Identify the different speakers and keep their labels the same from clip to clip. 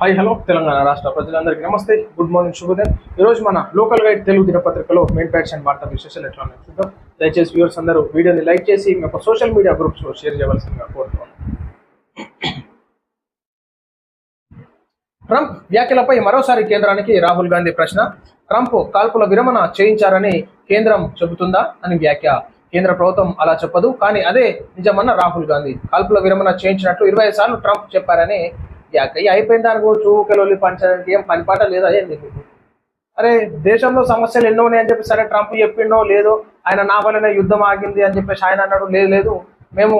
Speaker 1: Hi hello Telangana రాష్ట్ర ప్రజలందరికీ నమస్తే. గుడ్ మార్నింగ్ శుభోదయం. ఈరోజు మన లోకల్ గైడ్ తెలుగు దినపత్రికలో మెయిన్ ప్యాక్షన్ వార్తా విశేషాలు ఎట్లా ఉన్నాయి చూద్దాం. దయచేసి వ్యూవర్స్ అందరూ వీడియోని లైక్ చేసి మీ యొక్క సోషల్ మీడియా గ్రూప్స్లో షేర్ చేయవలసిందిగా కోరుతున్నాను. ట్రంప్ వ్యాఖ్యలపై మరోసారి కేంద్రానికి రాహుల్ గాంధీ ప్రశ్న. ట్రంప్ కాల్పుల విరమణ చేయించారని కేంద్రం చెబుతుందా అని వ్యాఖ్య. కేంద్ర ప్రభుత్వం అలా చెప్పదు కానీ అదే నిజమన్న రాహుల్ గాంధీ. కాల్పుల విరమణ చేయించినట్లు ఇరవై సార్లు ట్రంప్ చెప్పారని అయిపోయిన దాని గురించి ఊకెళ్ళి పంచడానికి ఏం పనిపాట లేదా ఏం మీకు అరే దేశంలో సమస్యలు ఎన్నో ఉన్నాయని చెప్పి సరే ట్రంప్ చెప్పిండో లేదో ఆయన నా వల్లనే యుద్ధం ఆగింది అని చెప్పేసి ఆయన అన్నాడు లేదు లేదు. మేము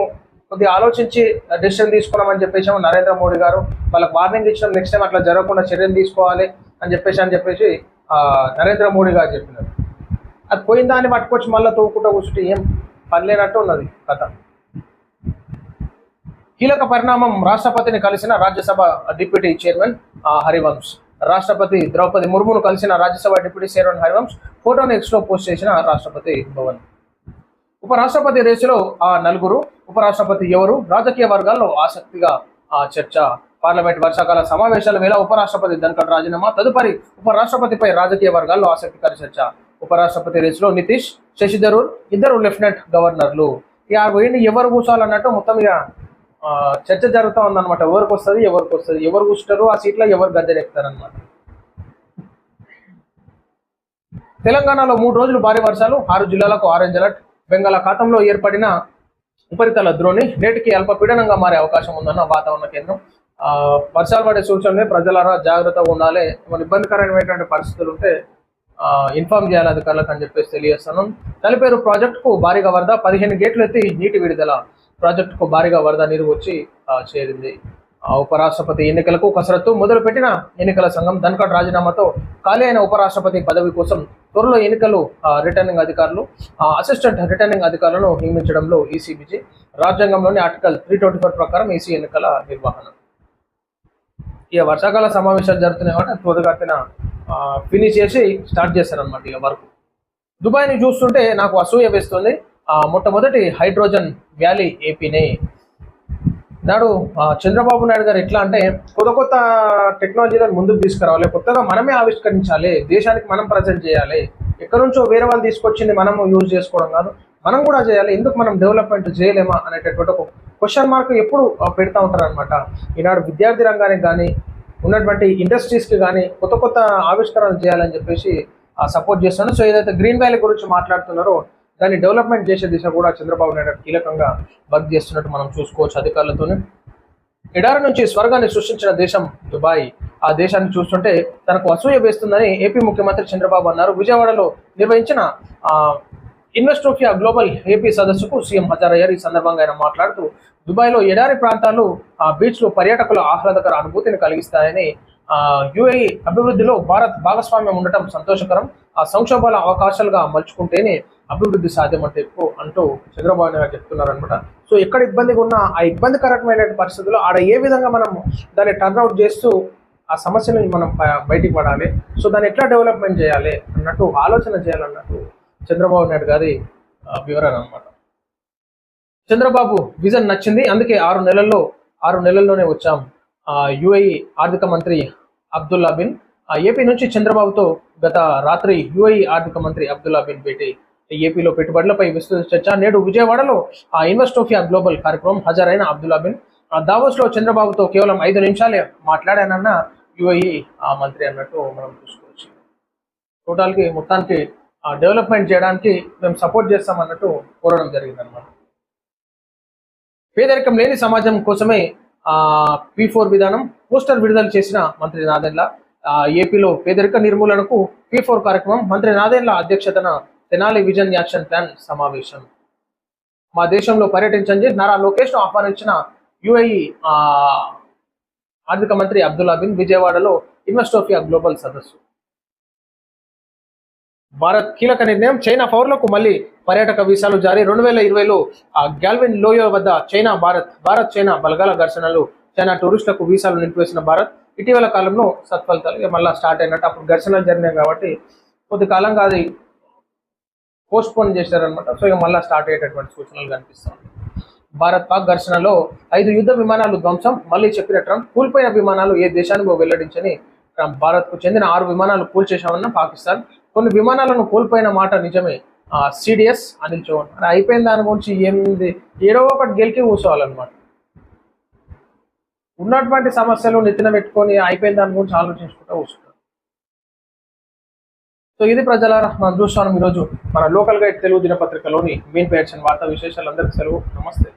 Speaker 1: కొద్దిగా ఆలోచించి డెసిషన్ తీసుకున్నామని చెప్పేసి నరేంద్ర మోడీ గారు వాళ్ళకి వార్నింగ్ ఇచ్చినాం నెక్స్ట్ టైం అట్లా జరగకుండా చర్యలు తీసుకోవాలి అని చెప్పేసి అని చెప్పేసి నరేంద్ర మోడీ గారు చెప్పినారు. అది పోయిన దాన్ని పట్టుకొచ్చి మళ్ళీ తోకుంటూ కూర్చుంటే ఏం పని లేనట్టు ఉన్నది కథ. కీలక పరిణామం రాష్ట్రపతిని కలిసిన రాజ్యసభ డిప్యూటీ చైర్మన్ హరివంశ్. రాష్ట్రపతి ద్రౌపది ముర్మును కలిసిన రాజ్యసభ డిప్యూటీ చైర్మన్ హరివంశ్ ఫోటోను ఎక్స్లో పోస్ట్ చేసిన రాష్ట్రపతి భవన్. ఉపరాష్ట్రపతి రేసులో ఆ నలుగురు ఉపరాష్ట్రపతి ఎవరు రాజకీయ వర్గాల్లో ఆసక్తిగా ఆ చర్చ. పార్లమెంట్ వర్షాకాల సమావేశాల వేళ ఉపరాష్ట్రపతి ధన్కడ్ రాజీనామా తదుపరి ఉపరాష్ట్రపతిపై రాజకీయ వర్గాల్లో ఆసక్తికర చర్చ. ఉపరాష్ట్రపతి రేసులో నితీష్ శశిధరూర్ ఇద్దరు లెఫ్టినెంట్ గవర్నర్లు. ఇక ఆ ఎవరు కూర్చోాలన్నట్టు మొత్తం ఇక చర్చ జరుగుతూ ఉందన్నమాట. ఎవరికి వస్తుంది ఎవరికి వస్తుంది? ఎవరు కూర్చుంటారు? ఆ సీట్లో ఎవరు గద్దెనెక్కుతారనమాట తెలంగాణలో మూడు రోజులు భారీ వర్షాలు ఆరు జిల్లాలకు ఆరెంజ్ అలర్ట్ బంగాళాఖాతంలో ఏర్పడిన ఉపరితల ద్రోణి నేటికి అల్పపీడనంగా మారే అవకాశం ఉందన్న వాతావరణ కేంద్రం. వర్షాలు పడే సూచనలే ప్రజలారా జాగ్రత్తగా ఉండాలి. ఏమైనా ఇబ్బందికరమైనటువంటి పరిస్థితులు ఉంటే ఇన్ఫామ్ ఇన్ఫార్మ్ చేయాలి అధికారులకు అని చెప్పేసి తెలియజేస్తాను తలిపేరు ప్రాజెక్టుకు భారీగా వరద పదిహేను గేట్లు ఎత్తి నీటి విడుదల. ప్రాజెక్టుకు భారీగా వరద నీరు వచ్చి చేరింది. ఆ, ఉపరాష్ట్రపతి ఎన్నికలకు కసరత్తు మొదలుపెట్టిన ఎన్నికల సంఘం ధన్కడ్ రాజీనామాతో ఖాళీ అయిన ఉపరాష్ట్రపతి పదవి కోసం త్వరలో ఎన్నికలు రిటర్నింగ్ అధికారులు అసిస్టెంట్ రిటర్నింగ్ అధికారులను నియమించడంలో ఈసీబీజీ రాజ్యాంగంలోని ఆర్టికల్ త్రీ ట్వంటీ ఫోర్ ప్రకారం ఈసీ ఎన్నికల నిర్వహణ. ఇక వర్షాకాల సమావేశాలు జరుగుతున్నాయి కాబట్టి త్వరగతిన ఫినిష్ చేసి స్టార్ట్ చేస్తారనమాట ఇక వరకు. దుబాయ్ని చూస్తుంటే నాకు అసూయ వేస్తుంది. మొట్టమొదటి హైడ్రోజన్ వ్యాలీ ఏపీని. నాడు ఆ, చంద్రబాబు నాయుడు గారు ఎట్లా అంటే కొత్త కొత్త టెక్నాలజీలను ముందుకు తీసుకురావాలి కొత్తగా మనమే ఆవిష్కరించాలి దేశానికి మనం ప్రజెంట్ చేయాలి ఎక్కడి నుంచో వేరే వాళ్ళు తీసుకొచ్చింది మనము యూజ్ చేసుకోవడం కాదు మనం కూడా చేయాలి ఎందుకు మనం డెవలప్మెంట్ చేయలేమా అనేటటువంటి ఒక క్వశ్చన్ మార్క్ ఎప్పుడు పెడతా ఉంటారనమాట ఈనాడు విద్యార్థి రంగానికి కానీ ఉన్నటువంటి ఇండస్ట్రీస్కి కానీ కొత్త కొత్త ఆవిష్కరణలు చేయాలని చెప్పేసి సపోర్ట్ చేస్తున్నాను సో ఏదైతే గ్రీన్ వ్యాలీ గురించి మాట్లాడుతున్నారో దాన్ని డెవలప్మెంట్ చేసే దిశ కూడా చంద్రబాబు నాయుడు కీలకంగా వర్క్ చేస్తున్నట్టు మనం చూసుకోవచ్చు అధికారులతోనే. ఎడారి నుంచి స్వర్గాన్ని సృష్టించిన దేశం దుబాయ్. ఆ దేశాన్ని చూస్తుంటే తనకు అసూయ వేస్తుందని ఏపీ ముఖ్యమంత్రి చంద్రబాబు అన్నారు. విజయవాడలో నిర్వహించిన ఆ, ఇన్వెస్టోఫియా గ్లోబల్ ఏపీ సదస్సుకు సీఎం హాజరయ్యారు. ఈ సందర్భంగా ఆయన మాట్లాడుతూ దుబాయ్లో ఎడారి ప్రాంతాలు ఆ బీచ్లు పర్యాటకుల ఆహ్లాదకర అనుభూతిని కలిగిస్తాయని యుఏఈ అభివృద్ధిలో భారత్ భాగస్వామ్యం ఉండటం సంతోషకరం. ఆ సంక్షోభాల అవకాశాలుగా మలుచుకుంటేనే అభివృద్ధి సాధ్యమంటే ఎక్కువ అంటూ చంద్రబాబు నాయుడు చెప్తున్నారు అనమాట సో ఎక్కడ ఇబ్బందిగా ఉన్నా ఆ ఇబ్బందికరమైన పరిస్థితుల్లో ఆడ ఏ విధంగా మనం దాన్ని టర్న్అవుట్ చేస్తూ ఆ సమస్యను మనం బయటికి పడాలి సో దాన్ని ఎట్లా డెవలప్మెంట్ చేయాలి అన్నట్టు ఆలోచన చేయాలన్నట్టు చంద్రబాబు నాయుడు గారి వివరణ అనమాట చంద్రబాబు విజన్ నచ్చింది అందుకే ఆరు నెలల్లో ఆరు నెలల్లోనే వచ్చాం. యుఏఈ ఆర్థిక మంత్రి అబ్దుల్లా బిన్. ఆ, ఏపీ నుంచి చంద్రబాబుతో గత రాత్రి యుఐ ఆర్థిక మంత్రి అబ్దుల్లా బిన్ భేటీ. ఏపీలో పెట్టుబడులపై విస్తృత చర్చ. నేడు విజయవాడలో ఆ ఇన్వెస్టోఫియా గ్లోబల్ కార్యక్రమం హాజరైన అబ్దుల్లా బిన్. ఆ, దావోస్లో చంద్రబాబుతో కేవలం ఐదు నిమిషాలే మాట్లాడానన్న యుఐ ఆ మంత్రి అన్నట్టు మనం చూసుకోవచ్చు. టోటల్కి మొత్తానికి డెవలప్మెంట్ చేయడానికి మేము సపోర్ట్ చేస్తామన్నట్టు కోరడం జరిగిందన్నమాట. పేదరికం లేని సమాజం కోసమే ఆ పి ఫోర్ విధానం పోస్టర్ విడుదల చేసిన మంత్రి నాదెండ్ల ఏపీలో పేదరిక నిర్మూలనకు పీ ఫోర్ కార్యక్రమం మంత్రి నాదెండ్ల అధ్యక్షతన తెనాలి విజన్ యాక్షన్ ప్లాన్ సమావేశం. మా దేశంలో పర్యటించండి. నారా లోకేష్ను ఆహ్వానించిన యుఐఈ ఆర్థిక మంత్రి అబ్దుల్లా బిన్ విజయవాడలో ఇన్వెస్టోఫియా గ్లోబల్ సదస్సు. భారత్ కీలక నిర్ణయం చైనా పౌరులకు మళ్ళీ పర్యాటక వీసాలు జారీ. రెండు వేల ఇరవైలో గాల్విన్ గ్యాల్విన్ లోయో వద్ద చైనా భారత్ భారత్ చైనా బలగాల ఘర్షణలు చైనా టూరిస్టులకు వీసాలు నిలిపివేసిన భారత్ ఇటీవల కాలంలో సత్ఫలితాలు మళ్ళీ స్టార్ట్ అయినట్టు అప్పుడు ఘర్షణలు జరిగినాయి కాబట్టి కొద్ది కాలంగా అది పోస్ట్పోన్ చేశారనమాట సో ఇక మళ్ళీ స్టార్ట్ అయ్యేటటువంటి సూచనలు కనిపిస్తాయి. భారత్ పాక్ ఘర్షణలో ఐదు యుద్ధ విమానాలు ధ్వంసం మళ్ళీ చెప్పిన ట్రంప్ కూలిపోయిన విమానాలు ఏ దేశానికో వెల్లడించని ట్రంప్. భారత్కు చెందిన ఆరు విమానాలు కూల్చేశామన్న పాకిస్తాన్. కొన్ని విమానాలను కోల్పోయిన మాట నిజమే. సిడిఎస్ అనిల్ చౌహాన్. మరి అయిపోయిన దాని గురించి ఏముంది ఏడో ఒకటి గెలికి కూర్చోవాలన్నమాట ఉన్నటువంటి సమస్యలు నెత్తిన పెట్టుకొని అయిపోయిన దాని గురించి ఆలోచించుకుంటూ వస్తున్నారు. సో ఇది ప్రజలారా మనం చూస్తాం ఈరోజు మన లోకల్ గైడ్ తెలుగు దినపత్రికలోని మెయిన్ పేర్చిన వార్తా విశేషాలు అందరికీ సెలవు. నమస్తే.